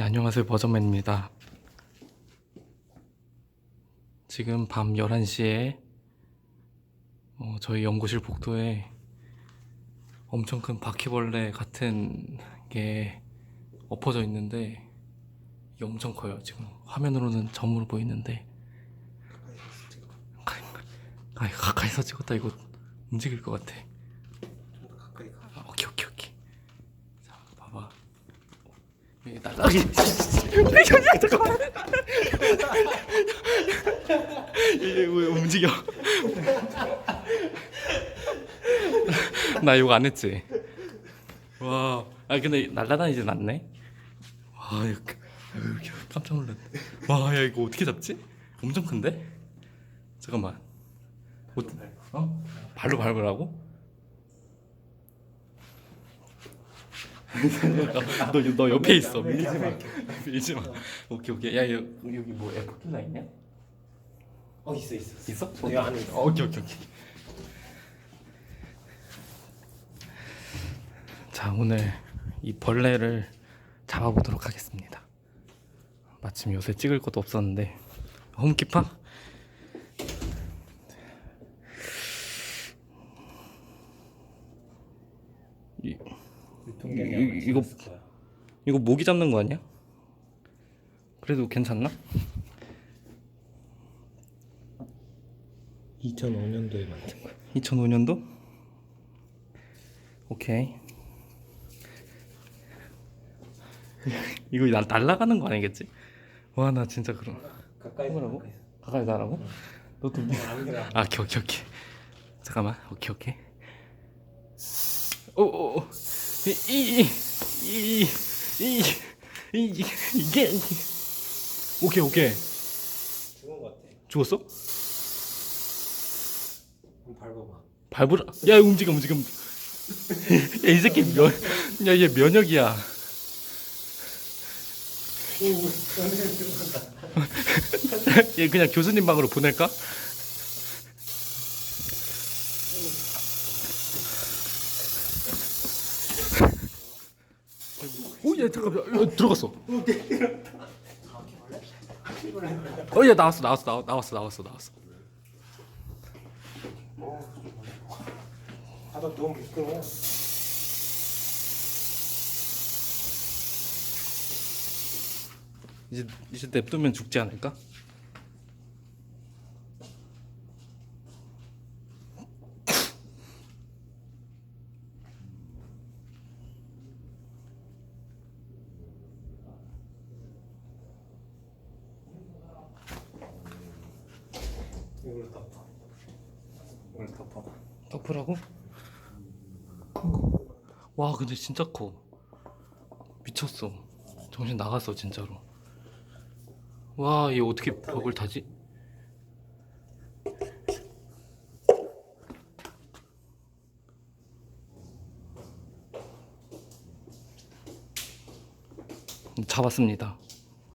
네, 안녕하세요. 버전맨입니다. 지금 밤 11시에 어, 저희 연구실 복도에 엄청 큰 바퀴벌레 같은 게 엎어져 있는데 이게 엄청 커요. 지금 화면으로는 점으로 보이는데 가까이, 가까이, 가까이서 찍었다 이거 움직일 것 같아. 좀더 가까이 가. 아, 오케이 오케이 오케이. 자 봐봐. 이게 날라기. 잠깐만. 이게 왜 움직여? 나 이거 안 했지. 와, 아 근데 날라다니진 않네. 와, 이렇게 깜짝 놀랐네. 와, 야 이거 어떻게 잡지? 엄청 큰데? 잠깐만. 어? 어? 발로 밟으라고? 너, 너 옆에 있어. 밀지 마. 밀지 마. 오케이 오케이. 야 여기, 여기 뭐 에어컨 있냐? 어 있어 있어. 있어? 여기 안에 있어. 어, 오케이 오케이 오케이. 자 오늘 이 벌레를 잡아보도록 하겠습니다. 마침 요새 찍을 것도 없었는데 홈키파? 이, 이 이- 이거-. 이거 모기 잡는 거 아니야? 그래도 괜찮나? 2005년도에 만든 거야. 2005년도? 오케이. 이거 나 날라가는 거 아니겠지? 와 나 진짜 그럼 가까이 해보라고? 가까이. 나라고? 너도 미... 안 그래. 아 오케이 오케이 오케이 잠깐만 오케이 오케이 오오 이 이 이 이 이게 오케이 오케이 죽은 거 같아. 죽었어? 한번 밟아봐. 밟으라 야 움직여 움직여 야 이 새끼 면 야 얘 면역이야 얘 그냥 교수님 방으로 보낼까? 오야 잠깐만 야, 들어갔어 어 야 나왔어 나왔어 나왔- 나왔어 나왔어 나왔어 바닥 너무 미끄러워. 이제 이제 냅두면 죽지 않을까? 이걸로 덮어. 이걸 덮어봐. 덮으라고? 와 근데 진짜 커 미쳤어 정신 나갔어 진짜로 와얘 어떻게 벽을 타지? 잡았습니다